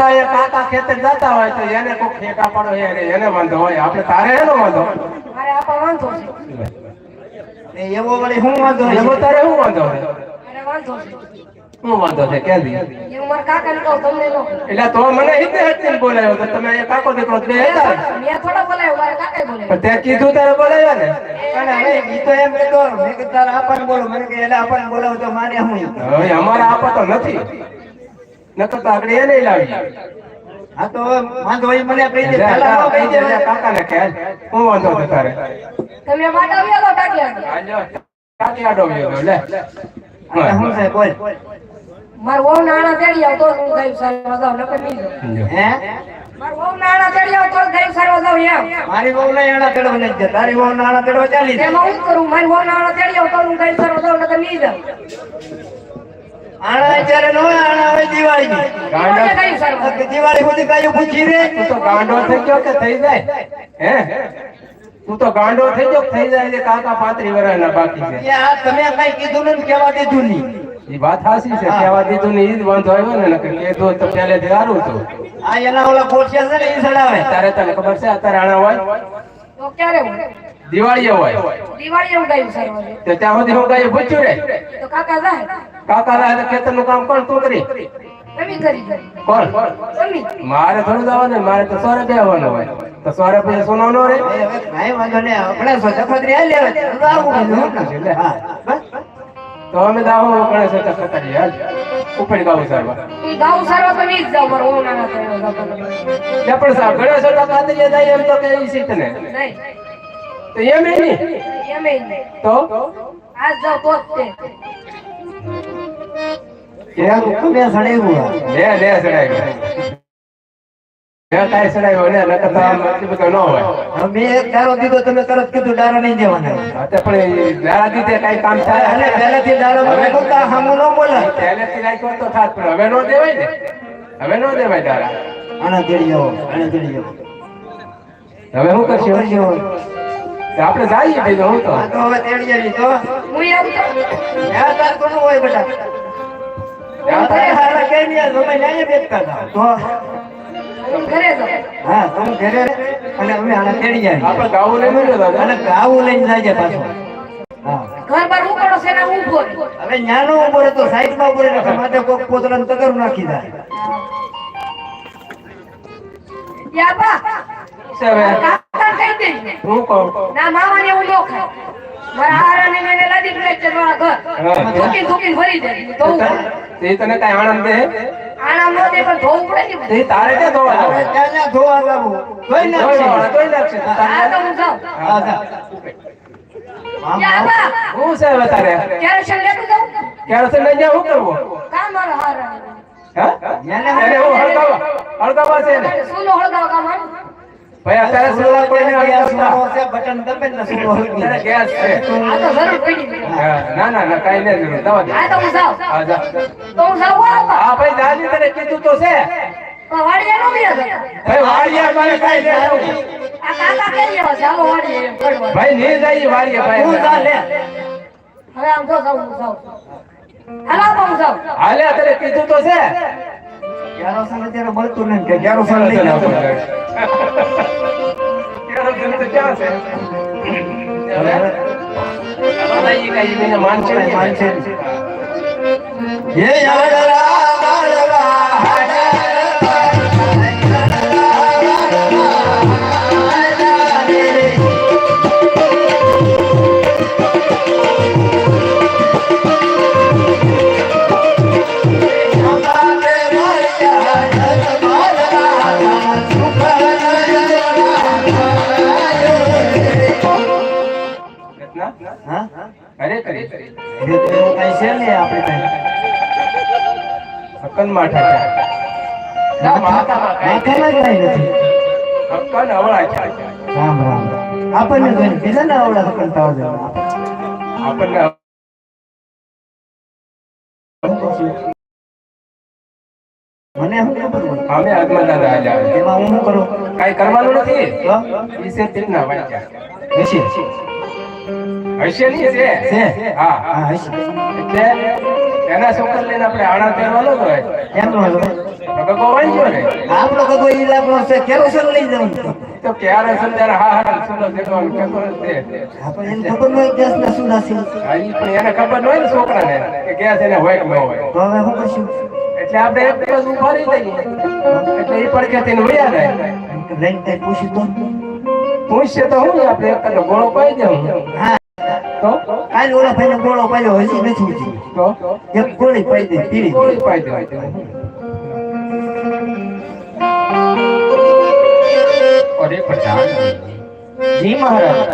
બધા એ કાકા ખેતર જતા હોય તો એને કોઈ ઠેકા પડો એને વાંધો હોય. આપણે તારે એનો વાંધો? મારે આપા વાંધો છે. એ એવો વળી હું વાંધો એવો તારે હું વાંધો હોય? અરે વાંધો છે. શું વાંધો છે? કે દી એ હું મારા કાકાને કહું તમને ન. એટલે તો મને હિતે હિતે બોલાયો તો તમે એ કાકો દીકરો બે હતા? મેં થોડા બોલાયો મારા કાકાએ બોલાયો. પણ તે કીધું તારે બોલાયો ને? પણ હવે ઈ તો એમ કહેતો, મેં તારે આપણને બોલો. મને કે એટલે બોલાવો તો મારે હું હવે અમારા આપા તો નથી. નકર તો આપણે એ નહીં લાવી હા તો વાંધો હોય મને કહી દે. પહેલા કહી દે. કાકા ને કે હું વાંધો છે તારે. તમે માટે ટાંકી આગળ. આજો. ગયો લે. હું છે બોલ. મારા વહુ નાણા તેડી આવ તો હું ગઈ સારવા અગાઉ નકર નહીં હે? મારા વહુ નાણા તેડી આવ તો જ ગાયું સારવા જાઉં એમ. મારી બહુ નાણા તેડવા નથી જતા. તારી બહુ નાણા તેડવા ચાલી એમાં હું કરું મારી વહુ નાણા તેડી આવ તો જ હું ગઈ સારવા જાઉં નકર નહીં જાઉં આણા અત્યારે ન આણા હવે દિવાળીની. મને ગાયું સારવા તો દિવાળી સુધી કાંઈ પૂછી રે તું તો ગાંડો થઈ ગયો કે થઈ જાય? હે? તું તો ગાંડો થઈ ગયો થઈ જાય છે કાકા પાંત્રી વર્ષના બાકી છે. કે આ તમે કઈ કીધું ને કેવા દીધું નહીં. એ વાત હાસી છે કેવા દીધું ને ઈ જ વાંધો આવ્યો ને નકર કીધું તો પહેલેથી સારું હતું આ એના ઓલા છે ને એ સડાવે તારે તને ખબર છે અત્યારે આણા હોય? તો ક્યારે હોય? દિવાળીએ હોય. દિવાળીએ હું ગાયું સારવા તો ત્યાં સુધી હું ગાય પૂછ્યું રે? તો કાકા જાય. કાકા નું કામ કોણ તું કરી? તમે કરી. કરી કોણ? તમે મારે થોડું જવાનું મારે તો સોરે રૂપિયા હોય. તો સોરે પછી સોનો નો રે? એ વાંધો નહીં આપણે સખતરી આ લેવા તો આવું કીધું. હા, તો અમે દાવો ગણેશ ચક્કરી હાલ. ઉપડી ગાવું સારવા તો નહીં મારા તો. ત્યાં પણ સાહેબ ગણેશ ચક્કરી જાય એમ તો કે ઈ સીટ ને નહીં. તો એમ એ નહીં એમે નહીં તો? આ જો પોતે. કેમ તમે સડાવ્યું? લે લે લે કાંઈ ચડાવ્યો ને નકર તો આમ એટલું બધું ન હોય. હવે એક દારો દીધો તમે તરત કીધું દારો નહીં દેવાના. હા, પણ એ દીધે કાંઈ કામ થાય? અને પહેલેથી દારો મને કહું તો ન બોલાય. પહેલેથી રાખ્યો તો થાત પણ હવે નો દેવાય ને. હવે નો દેવાય આના આવો, આના આવો. હવે શું કરશું? આપણે જઈએ ભાઈ હું તો. હવે તેડી આવી તો. હું આવું યાર તાર કોનું હોય બેટા આપણે હારા કે નહીં આ સમય ન્યાય બેસતા હતા. તો. ઘરે જો હા તો ઘરે અને અમે આને તેડી આવી આપણે ગાવું નહીં મળ્યો દાદા અને ગાવું લઈને જાજે પાછો. ઘર પર ઉપડો છે ને ઊભો. હવે ન્યાનો ઊભો તો સાઈડમાં ઊભો રહે માથે કોક પોતરાનું તગર નાખી દે. યા બા. છે હવે. કાકાને કહી? દઈશ ને. હું કહું ના એવું ખાય મારા લાદી ઘર. ભરી દે. તે તને કઈ આણંદ દે? આરામ ન દે પણ ધોવું પડે ને તે તારે ક્યાં ધોવા ત્યાં ત્યાં લાવું ધોઈ ધોઈ નાખશે. નાખશે, ધોઈ નાખશે. તો તો હું જાઉં. હા, જા. આમ, યા આમ. બા હું છે તારે? કેરોસીન લેતું જાઉં? ક્યારે છે લઈ જાવ શું કરવું? કા મારા હારાને? હા? એને એને હું હળગાવા હળગાવા છે ને સુનો હળગાવ કામ. ભાઈ અત્યારે સોલા કોઈને ગેસ. નો છે, બટન દબે ને હળગી અત્યારે ગેસ છે. આ તો જરૂર પડી ના ના ના કઈ નહીં જરૂર. દવા દે. આ તો હું જાવ આ જા. તો હું જાવ હા ભાઈ દાદી તને કીધું તો છે. પણ વાડીએ નો બી હતા. ભાઈ વાડિયા મારે કાઈ નહીં આવું. આ કાકા રહ્યા છે, હાલો વાડીએ. ભાઈ ને જઈ વાડિયા હું જા લે. ભાઈ હવે આમ જો જાવ હું જાવ હાલો હું જાઉં હાલે તને કીધું તો છે. કેરોસીન અત્યારે મળતું નથી કે કેરોસીન લઈ જાઓ. કેરોસીન તો ક્યાં છે? માનશે માનશે હે યાદરા હક્કન અવળા છે. રામ રામ આપણને જોઈને બીજાને પણ થવા દે આપણને મને શું ખબર અમે હાલ્યા એમાં હું શું કરું? કઈ કરવાનું નથી. વિશે છે વાંચ્યા. હશે હશે નહીં છે? હા. હા હશે. એટલે એના છોકરા લઈને આપણે આણા પહેરવાનો જ હોય. કેમ નો આપણો લઈ તો? ક્યારે હા હા સુનો દેખવાનું કેતો છે આપણે એને ખબર ન હોય ગેસ ના શું નાસી પણ એને ખબર ન હોય ને છોકરાને કે ગેસ એને હોય કે ન હોય તો હવે શું કરશું એટલે આપણે એક દિવસ ઊભા રહી જઈએ એટલે એ પડકે તેને વયા જાય લઈને કઈ પૂછ્યું તો પૂછશે તો હું આપણે એક ગોળો પાઈ દે હા તો કાલે ઓલા ભાઈને ગોળો પાડ્યો હજી નથી તો? એક ગોળી પાઈ દે પીડી ગોળી પાઈ દેવાય. અરે પ્રધાન. જી મહારાજ.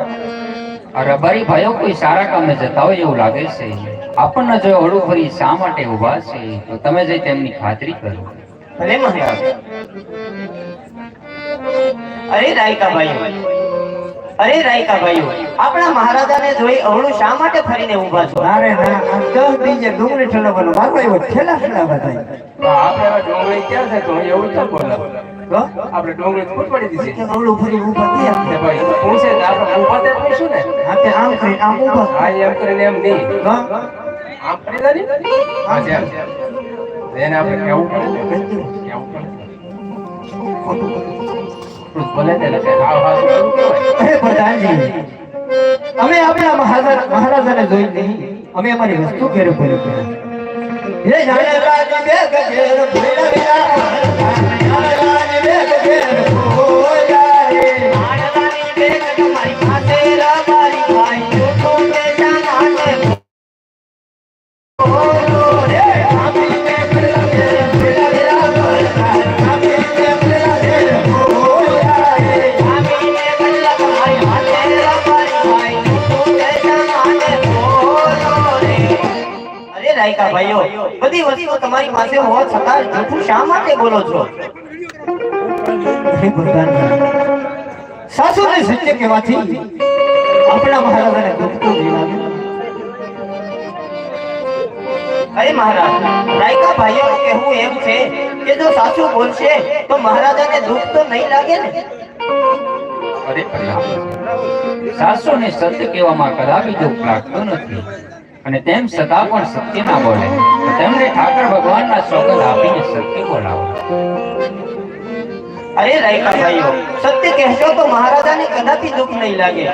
રબારી ભાઈઓ કોઈ સારા કામે જતા હોય એવું લાગે છે. આપણને જો હળું ફરી શા માટે ઊભા છે તો તમે જઈ તેમની ખાતરી કરો. ભલે મહારાજ. અરે રાયકા ભાઈઓ. અરે રાયકા ભાઈઓ આપણા મહારાજાને જોઈ અવળું શા માટે ફરીને ઊભા છો? અરે ના દસ બીજે ડુંગળી ઠલવવાનો મારો એવો ઠેલા બધાય. તો આપણે ડુંગળી ક્યાં છે તો એવું તો બોલા. આપણે ડુંગળી ફૂટ પડી દીધી કે અવળું ફરી ઊભા થયા. છે ભાઈ પૂછે તો આપણે ઊભા તે પૂછું ને? હા તે આમ કરી આમ ઊભા હા એમ કરીને એમ નહીં. હા? આમ કરી દે ને. હા જેમ એને આપણે કેવું પડે. કેવું પડે ભલે તે લખે હા હા એ પ્રધાનજી અમે આપણા મહારાજ મહારાજાને જોઈ નહીં. અમે અમારી વસ્તુ ઘેર ભરી હે જાણે રાજ બે ગજેર ભોળા રાજ અરે ભાઈઓ, બધી વસ્તુ તમારી પાસે હોવા છતાં જૂઠું શા માટે બોલો છો? સાસુને સત્ય કહેવાથી આપણા મહારાજાને દુઃખ તો અરે મહારાજ, રાયકા ભાઈઓ, કહેવું એમ છે કે જો સાસુ બોલશે તો મહારાજાને દુઃખ તો નહીં લાગે ને? અરે ને સત્ય કહેવામાં કદાપી જો પ્રાપ્ત નથી. અને તેમ છતાં પણ સત્ય ના બોલે. તેમને ઠાકર ભગવાનના સોગંદ આપીને શક્તિ બોલાવો. અરે રાયકા ભાઈઓ સત્ય કહેશો તો મહારાજાને કદાપી દુઃખ નહીં લાગે.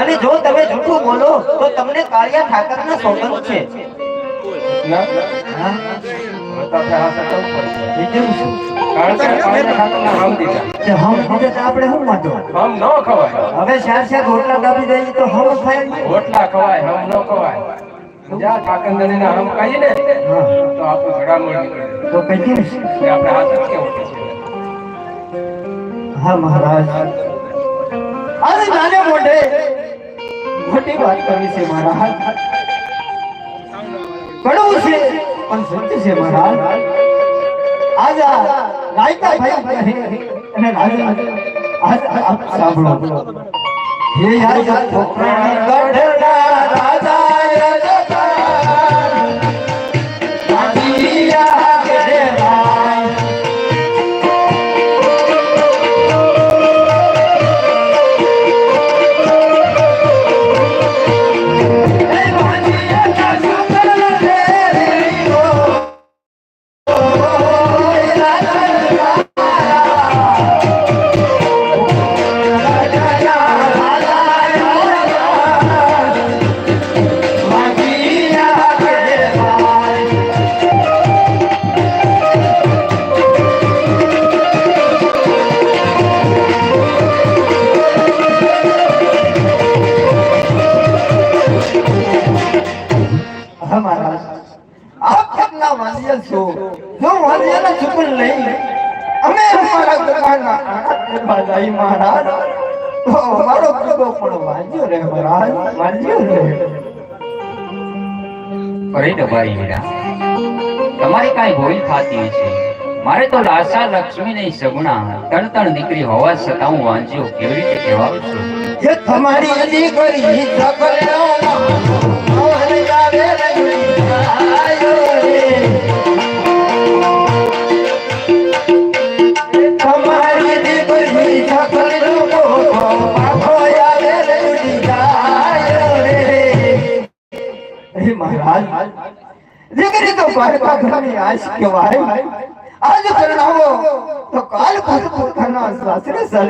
અને જો તમે જૂઠું બોલો તો તમને કાળિયા ઠાકરના સોગંદ છે. હવે ચાર ચાર રોટલા દાબી દઈએ તો હમ ખાય? રોટલા ખવાય હમ ન ખવાય. જા ઠાકરધણીના હમ ખાઈએ ને? તો આપણું ઘડામણ નીકળે. તો કઈ કે આપણે હાથ કેવું પડશે હા મહારાજ. આજે નાને મોઢે. મોટી વાત કરવી છે મહારાજ. કડવું છે. પણ સત્ય છે મહારાજ. આજ આ રાયકા ભાઈ અને રાજા આજ આપ સાંભળો. હે યાર છોકરાની ગઢડા રાજા. હા મહારાજ આપ કેમના વાંધ્ય છો. જો વાંધ્યને ચૂકન લઈ અમે અમારા દુકાનના આનંદ લેવા મહારાજ. તો અમારો ગગો પણ વાંધ્યો રે મહારાજ વાંધ્યો રે. અરે દબાઈ મીરા તમારી કાંઈ ભૂલ થતી છે. મારે તો લાસા લક્ષ્મી નહીં સગુણા ત્રણ ત્રણ દીકરી હોવા છતાં હું વાંચ્યો કેવી રીતે કહેવાઉં છું તમારી દીકરી દીકરી તો ભારતા ઘરની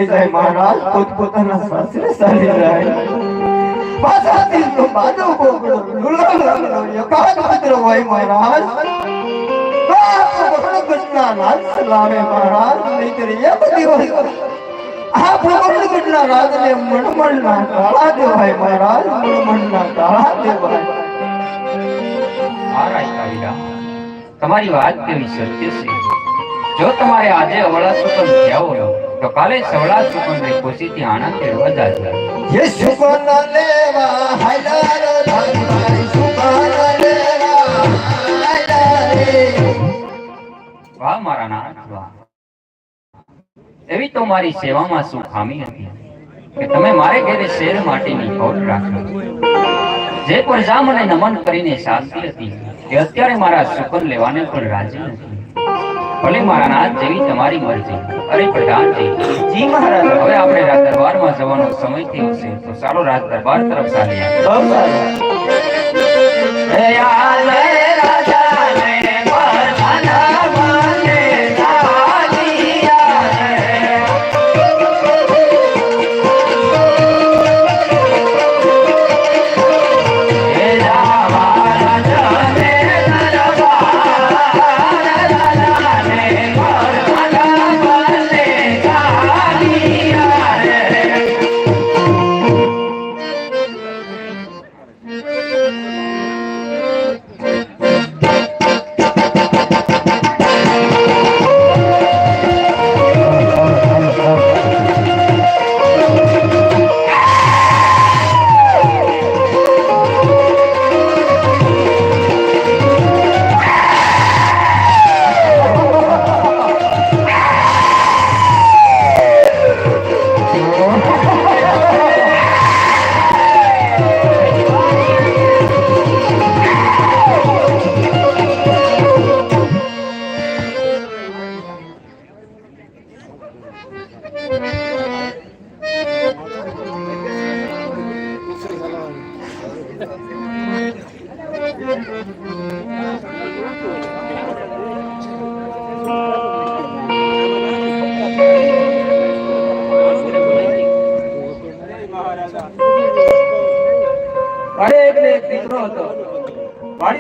જાય મહારાજ પોતપોતાના સાસરે ચાલી જાય. પાછાથી તો બાદો બોકડો લુલાલો એકાદ પુત્ર હોય મહારાજ બહુ ઘટના નાથ લાવે મહારાજ નહીતર બધી હોય આ પ્રબળ ઘટના રાજને મણમણના તાળા દેવાય મહારાજ મણમણના તાળા દેવાય તમારી વાત કેવી સત્ય છે? જો તમારે આજે અવળા સુકન થયા હોય તો કાલે સવળા સુકન રે ખુશીથી આનંદ લેવા જાજો યે સુકન લેવા હાલારો ધનવારી સુકન લેવા હાલારે વાહ મારા નાથ વાહ. એવી તો મારી સેવામાં શું ખામી હતી કે તમે મારે ઘેરે શેર માટેની ખોટ રાખો. જે પણ જા મને નમન કરીને શાસ્ત્રી હતી એ અત્યારે મારા સુકન લેવાને પણ રાજી નથી. ભલે મારા નાથ જેવી તમારી મરજી. અરે પ્રધાનજી જી મહારાજ હવે આપણે રાજ દરબારમાં જવાનો સમય થયો છે તો ચાલો રાજ દરબાર તરફ ચાલીએ.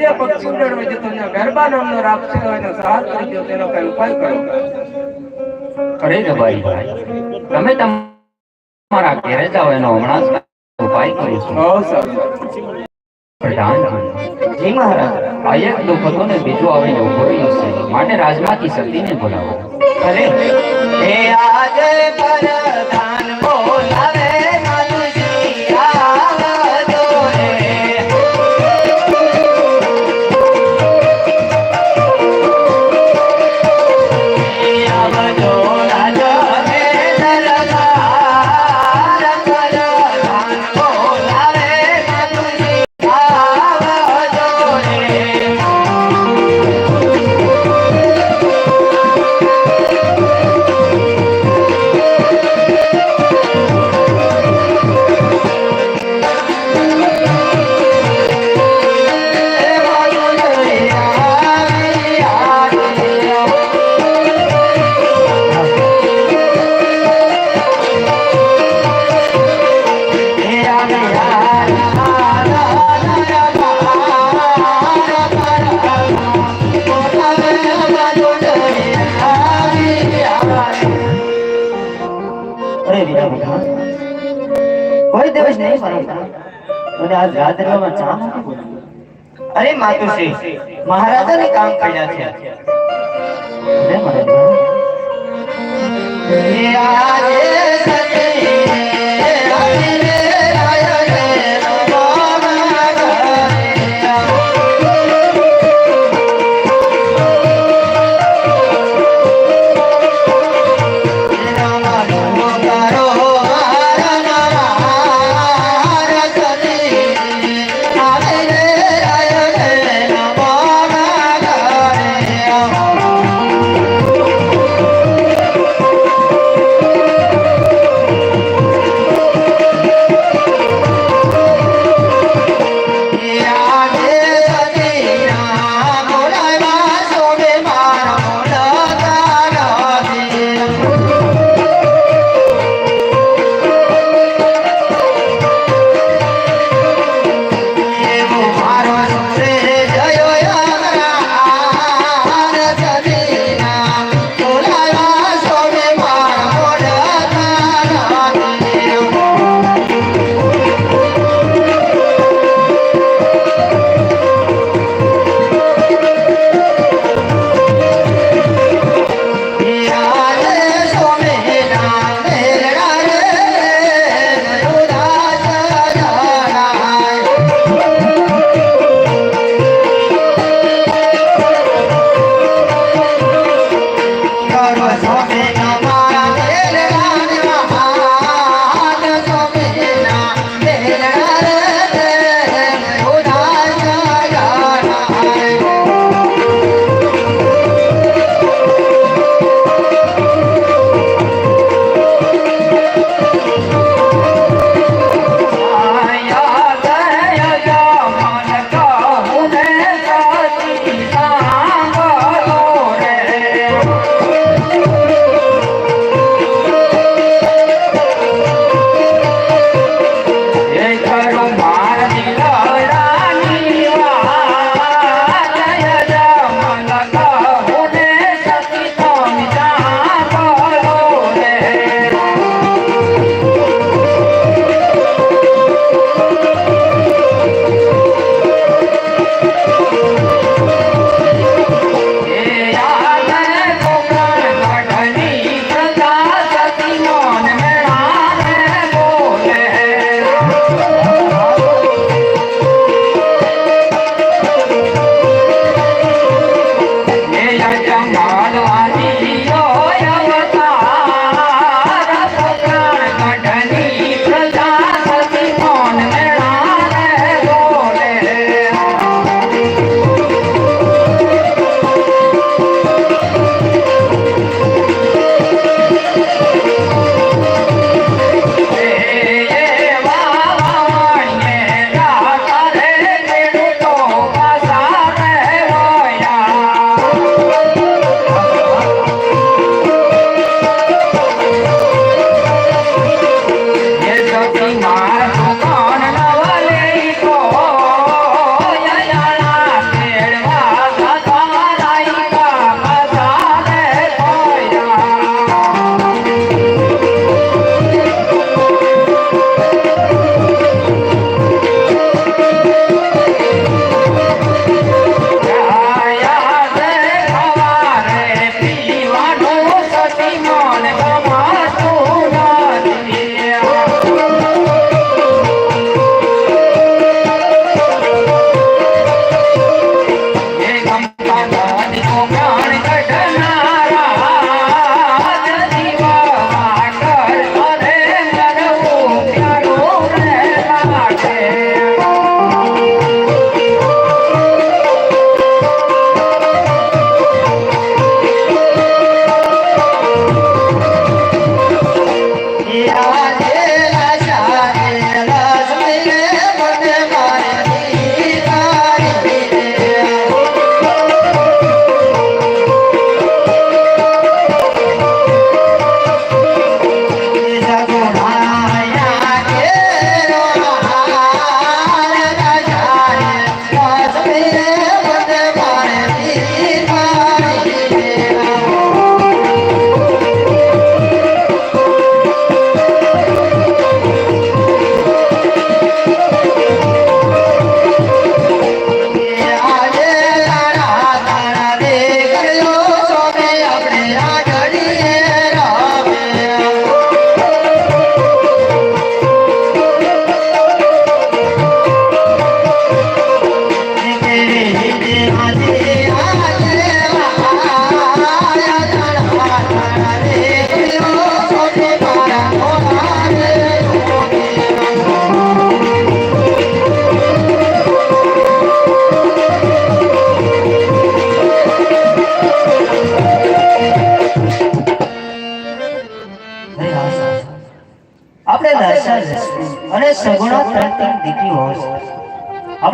વાડિયા પક્ષી ઉડાડવા જતો ત્યાં ગરબા નામનો રાક્ષસ એનો શ્રાદ્ધ કરી તેનો કઈ ઉપાય કરો. અરે રબાઈ ભાઈ તમે તમારા ઘેરે જાઓ એનો હમણાં ઉપાય કરીશું. પ્રધાનજી જી મહારાજ આ એક દુઃખ હતો ને બીજું આવીને ઊભો રહ્યો છે માટે રાજમાતી સતીને બોલાવો. અરે હે આજે આજ રાત દરબારમાં ચા અરે માતુશ્રી મહારાજાને કામ કર્યા છે. અરે મહારાજ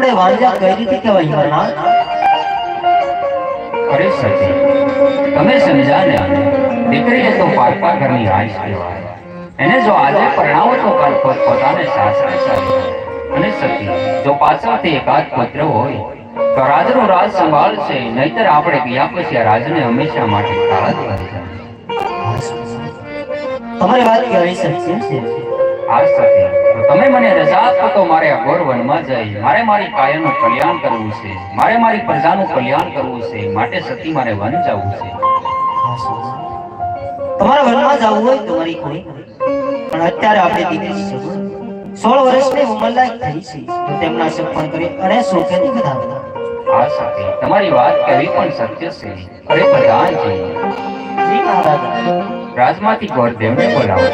આપણે વાલિયા કઈ રીતે કહેવાય હિમરનાથ અરે સચી. તમે સમજાને દીકરી એ તો પારપા ઘરની રાજ કહેવાય. એને જો આજે પરણાવો તો કાલ પોત પોતાને સાસરે ચાલી. અને સતી જો પાછળથી એકાદ પત્ર હોય તો રાજનો રાજ સંભાળશે નહીતર આપણે ગયા પછી આ રાજને હંમેશા માટે તાળા કરી જાય. તમારી વાત કહેવી સત્ય છે? આ સતી તો તમે મને રજા આપો તો મારે અઘોર વનમાં જઈ. મારે મારી કાયાનું કલ્યાણ કરવું છે. મારે મારી પ્રજાનું કલ્યાણ કરવું છે. માટે સતી મારે વન જવું છે. તમારા વનમાં જવું હોય તો મારી કોઈ. પણ અત્યારે આપણે દીકરી છે. સોળ વર્ષની ઉંમર લાયક થઈ છે. તો તેમના સપન કરી અને સુખેથી કદાવતા આ સતી તમારી વાત કહેવી પણ સત્ય છે. અરે પ્રધાનજી જી મહારાજા. રાજમાંથી ગોરદેવને બોલાવો.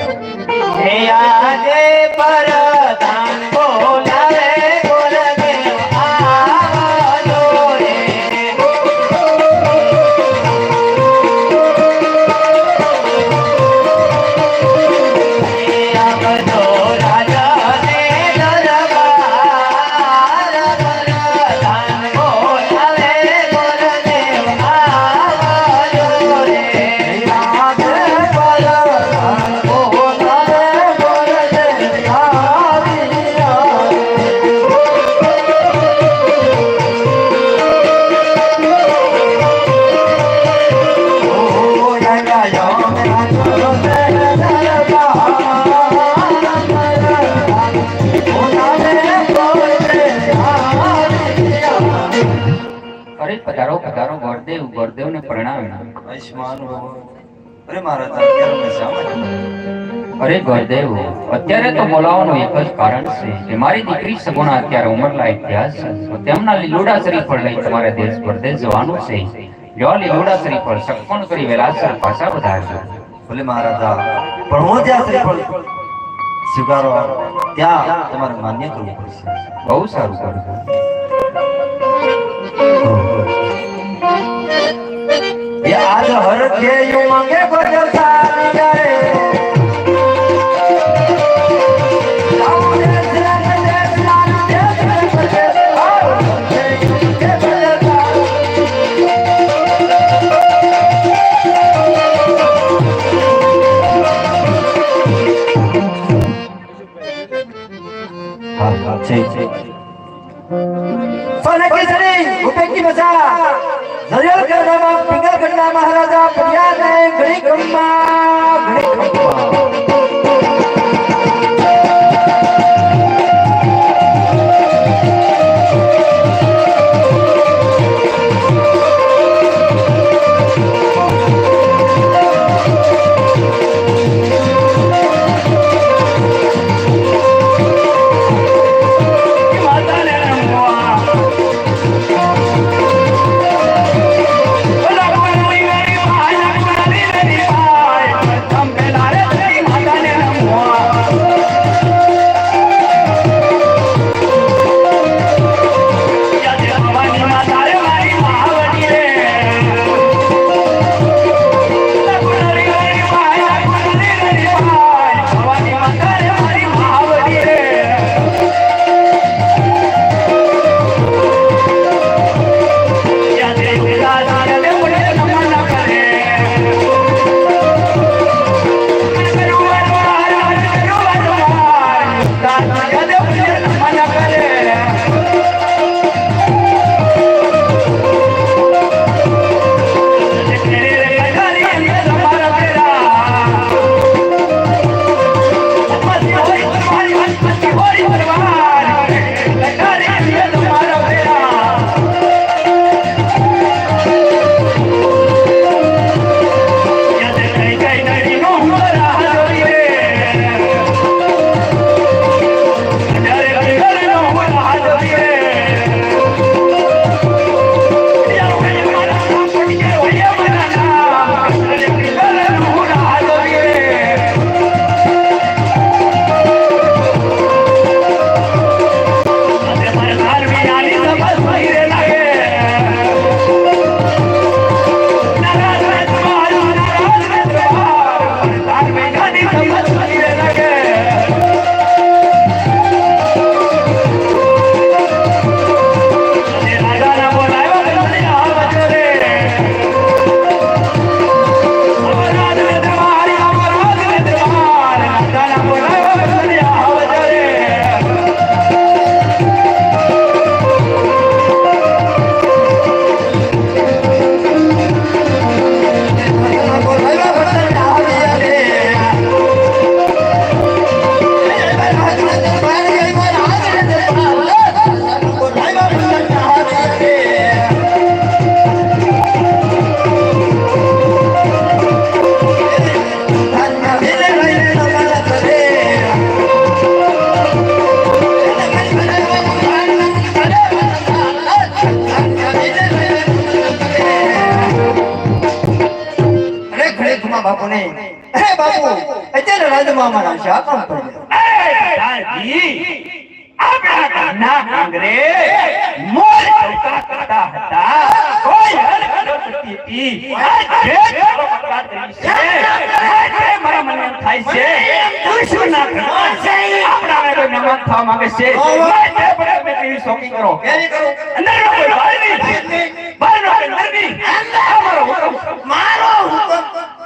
હે આદે પરધાન પધારો પધારો ગોરદેવ ગોરદેવને પ્રણામ. અરે ગોરદેવ અત્યારે તો બોલાવવાનું એક જ કારણ છે કે મારી દીકરી સગુણા અત્યારે ઉમરલા ઇતિહાસ છે. તેમના લીલુડા પર લઈ તમારે દેશ પરદેશ જવાનું છે. જો લીલુડા પર સક્ષમ કરી વેલાસર પાછા વધારજો ભલે મહારાજા પણ હું જ્યાં શ્રીફળ સ્વીકારો ત્યાં તમારે માન્ય કરવું પડશે. બહુ સારું કરજો આજ હર કે યુ માંગે ગોજર સારી જાય આવો દેશ રાજ દેશ રાજ દેશ રાજ દેશ મહારાજા પડિયા ને ઘડી ખમ્મા ઘડી ખમ્મા કોઈ અત્યારે થવા માંગે છે. જે પડે મારો હુકમ.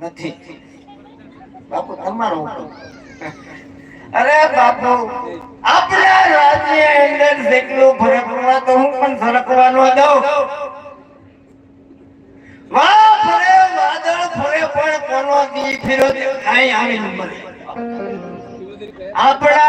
નથી. બાપુ, તમારો હુકમ અરે બાપુ આપણા રાજ્ય અંદર જેટલું ફરકવા તો હું પણ ફરકવાનો દઉં વાદળ ફરે, પણ કોનો આપણા